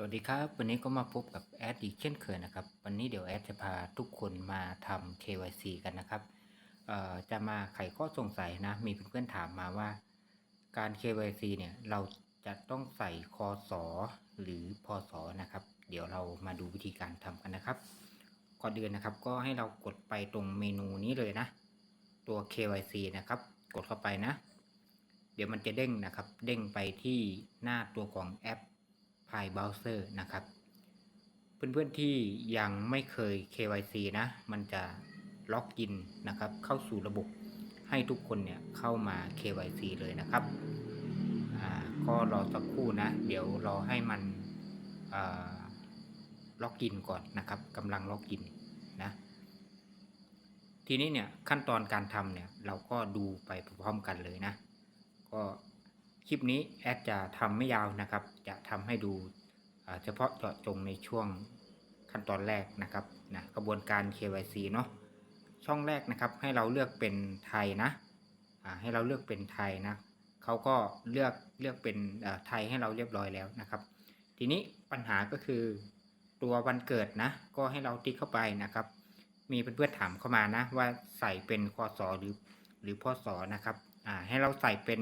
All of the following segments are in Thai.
สวัสดีครับ วันนี้ก็มาพบกับแอดอีกเช่นเคยนะครับ วันนี้เดี๋ยวแอดจะพาทุกคนมาทำ KYC กันนะครับจะมาไขข้อสงสัยนะ มีเพื่อนๆถามมาว่าการ KYC เนี่ยเราจะต้องใส่คอสอหรือพอสอนะครับ เดี๋ยวเรามาดูวิธีการทำกันนะครับ ก่อนอื่นนะครับก็ให้เรากดไปตรงเมนูนี้เลยนะ ตัว KYC นะครับ กดเข้าไปนะ เดี๋ยวมันจะเด้งนะครับ เด้งไปที่หน้าตัวของแอป ภายเบราว์เซอร์นะครับ เพื่อนๆที่ยังไม่เคย KYC นะ มันจะล็อกอินนะครับ เข้าสู่ระบบให้ทุกคนเนี่ยเข้ามา KYC เลยนะครับอ่าก็รอสักครู่นะ เดี๋ยวรอให้มันอ่าล็อกอินก่อนนะครับกำลังล็อกอินนะทีนี้เนี่ยขั้นตอนการทำเนี่ยเราก็ดูไปพร้อมๆกันเลยนะ ก็ คลิปนี้แอดจะทำไม่ยาวนะครับ จะทำให้ดูเฉพาะเจาะจงในช่วงขั้นตอนแรกนะครับนะกระบวนการ KYC เนาะช่องแรกนะครับให้เราเลือกเป็นไทยนะให้เราเลือกเป็นไทยนะเขาก็เลือกเลือกเป็นไทยให้เราเรียบร้อยแล้วนะครับ ทีนี้ปัญหาก็คือตัววันเกิดนะ ก็ให้เราติ๊กเข้าไปนะครับ มีเพื่อนๆถามเข้ามานะว่าใส่เป็นคศหรือหรือพศนะครับให้เราใส่เป็น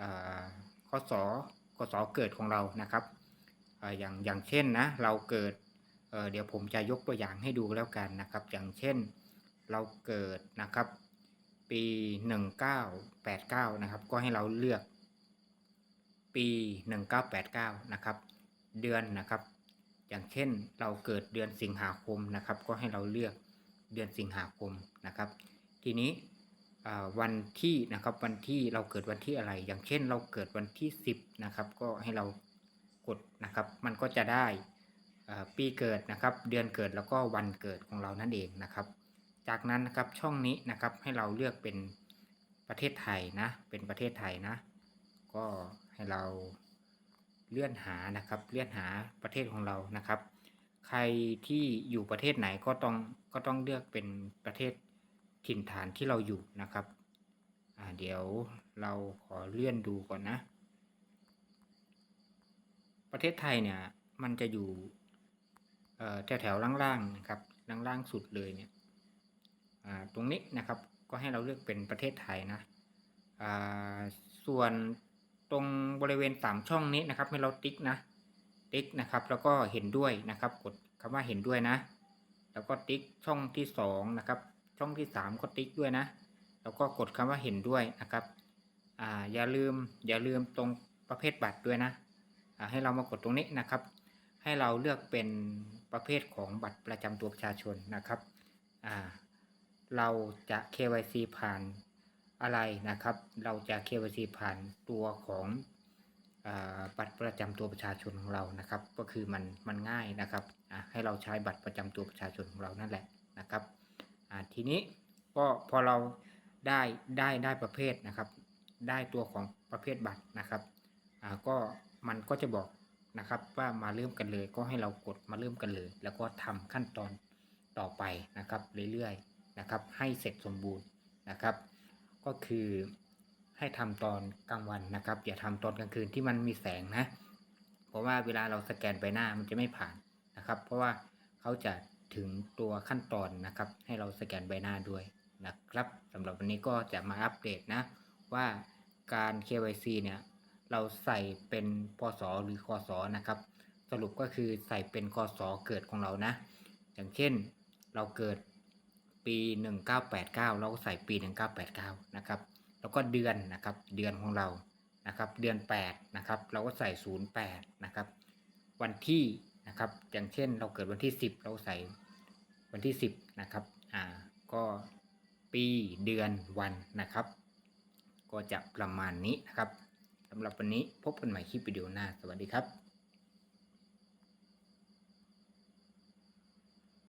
อ่าคศคศเกิดของเรานะครับออย่างอย่างเช่นนะเราเกิดเเดี๋ยวผมจะยกตัวอย่างให้ดูแล้วกันนะครับ อย่างเช่นเราเกิดนะครับ ปี 1989 นะครับ ก็ให้เราเลือก ปี 1989 นะครับ เดือนนะครับ อย่างเช่นเราเกิดเดือนสิงหาคมนะครับ ก็ให้เราเลือกเดือนสิงหาคมนะครับ ทีนี้ วันที่นะครับวันที่เราเกิดวันที่อะไร อย่างเช่นเราเกิดวันที่ 10นะครับก็ให้เรากดนะครับ มันก็จะได้ปีเกิดนะครับ เดือนเกิดแล้วก็วันเกิดของเรานั่นเองนะครับ จากนั้นนะครับช่องนี้นะครับให้เราเลือกเป็นประเทศไทยนะเป็นประเทศไทยนะ ก็ให้เราเลื่อนหานะครับ เลื่อนหาประเทศของเรานะครับ ใครที่อยู่ประเทศไหนก็ต้องก็ต้องเลือกเป็นประเทศ ถิ่นฐานที่เราอยู่นะครับเดี๋ยวเราขอเลื่อนดูก่อนนะ ประเทศไทยเนี่ยมันจะอยู่แถวแถวๆล่างๆนะครับล่างๆสุดเลยเนี่ยตรงนี้นะครับก็ให้เราเลือกเป็นประเทศไทยนะส่วนตรงบริเวณสามช่องนี้นะครับให้เราติ๊กนะติ๊กนะครับแล้วก็เห็นด้วยนะครับกดคำว่าเห็นด้วยนะ แล้วก็ติ๊กช่องที่สองนะครับ ช่องที่สามก็ติ๊กด้วยนะ แล้วก็กดคำว่าเห็นด้วยนะครับอ่าอย่าลืมอย่าลืมตรงประเภทบัตรด้วยนะอ่าให้เรามากดตรงนี้นะครับ ให้เราเลือกเป็นประเภทของบัตรประจำตัวประชาชนนะครับอ่าเราจะ KYC ผ่านอะไรนะครับ เราจะ KYC ผ่านตัวของอ่าบัตรประจำตัวประชาชนของเรานะครับ ก็คือมันมันง่ายนะครับอ่าให้เราใช้บัตรประจำตัวประชาชนของเรานั่นแหละนะครับ ทีนี้ก็พอเราได้ได้ได้ประเภทนะครับ ได้ตัวของประเภทบัตรนะครับก็มันก็จะบอกนะครับว่ามาเริ่มกันเลยก็ให้เรากดมาเริ่มกันเลย แล้วก็ทำขั้นตอนต่อไปนะครับเรื่อยๆนะครับ ให้เสร็จสมบูรณ์นะครับ ก็คือให้ทำตอนกลางวันนะครับ อย่าทำตอนกลางคืนที่มันมีแสงนะ เพราะว่าเวลาเราสแกนใบหน้ามันจะไม่ผ่านนะครับ เพราะว่าเขาจะ ถึงตัวขั้นตอนนะครับ ให้เราสแกนใบหน้าด้วยนะครับสำหรับวันนี้ก็จะมาอัปเดตนะ ว่าการ KYC เนี่ย เราใส่เป็นพศหรือคศนะครับ สรุปก็คือใส่เป็นคศเกิดของเรานะ อย่างเช่นเราเกิดปี 1989 เราก็ใส่ปี 1989 นะครับ แล้วก็เดือนนะครับเดือนของเรานะครับ เดือน 8 นะครับ เราก็ใส่ 08 นะครับ วันที่นะครับ อย่างเช่น เราเกิดวันที่ 10 เราใส่ วันที่ 10 นะครับอ่าก็ปีเดือนวันนะครับ ก็จะประมาณนี้นะครับสำหรับวันนี้พบกันใหม่คลิปวิดีโอหน้า สวัสดีครับ